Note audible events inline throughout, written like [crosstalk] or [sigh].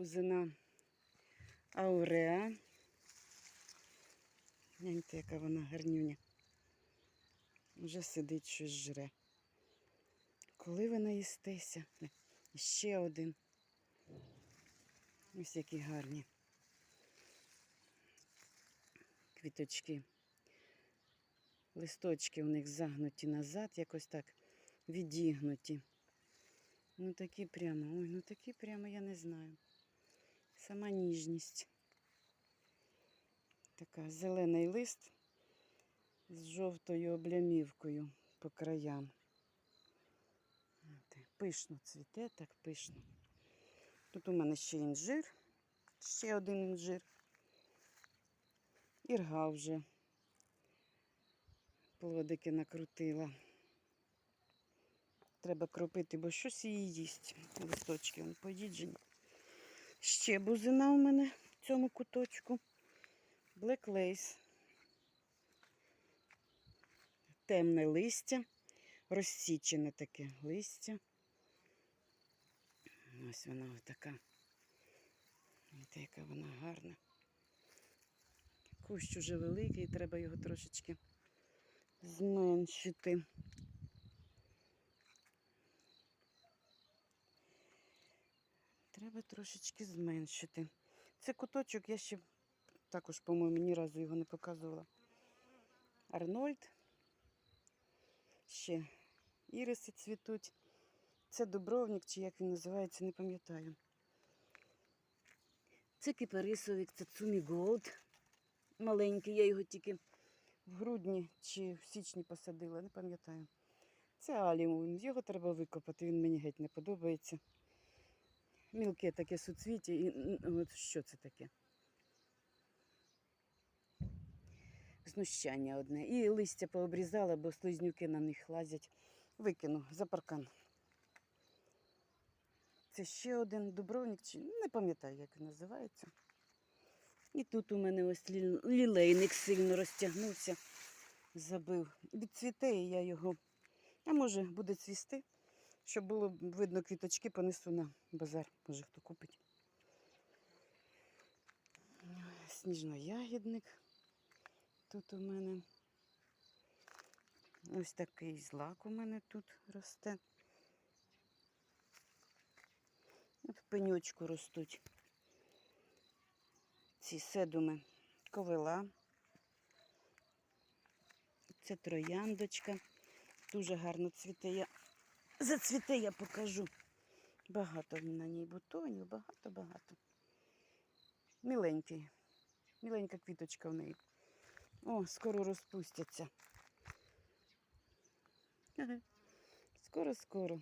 бузина Ауреа. Гляньте, яка вона гарнюня. Вже сидить щось жре. Коли ви наїстеся? Не, Ще один. Ось які гарні. Квіточки. Листочки у них загнуті назад, якось так відігнуті. Ну такі прямо, ой, ну такі прямо я не знаю. Сама ніжність. Така зелений лист з жовтою облямівкою по краям. Пишно цвіте, так пишно. Тут у мене ще інжир, ще один інжир. Ірга вже плодики накрутила. Треба кропити, бо щось її їсть. Листочки вон поїджені. Ще бузина у мене в цьому куточку. Black Lace. Темне листя, розсічене таке листя. Ось вона така. Знаєте, яка вона гарна. Кущ уже великий, треба його трошечки зменшити. Треба трошечки зменшити. Це куточок, я ще також, по-моєму, ні разу його не показувала. Арнольд. Ще іриси цвітуть. Це дубровник, чи як він називається, не пам'ятаю. Це кипарисовик, це Цумі Голд. Маленький, я його тільки в грудні чи в січні посадила, не пам'ятаю. Це аліум, його треба викопати, він мені геть не подобається. Мілке таке суцвіття. І от що це таке? Знущання одне. І листя пообрізала, бо слизнюки на них лазять. Викину за паркан. Це ще один дубровник, чи не пам'ятаю, як він називається. І тут у мене ось лі- лілейник сильно розтягнувся, забив. Відцвіте, я його. А може буде цвісти, щоб було видно квіточки, понесу на базар, може хто купить. Сніжно-ягідник. Тут у мене ось такий злак у мене тут росте. От в пеньочку ростуть ці седуми ковила. Це трояндочка. Дуже гарно цвіте. Я... Зацвіте я покажу. Багато на ній бутонів, багато-багато. Міленький. Міленька квіточка в неї. О, скоро розпустяться. [laughs] Скоро-скоро.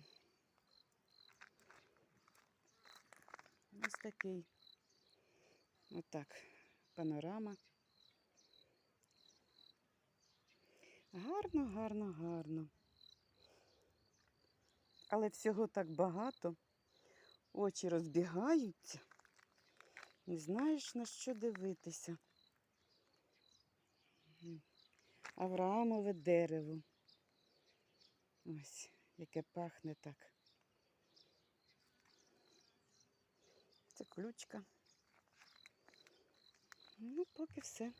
Ось такий. Отак. Панорама. Гарно, гарно, гарно. Але всього так багато. Очі розбігаються. Не знаєш на що дивитися. Авраамове дерево. Ось, яке пахне так. Це ключка. Ну, поки все.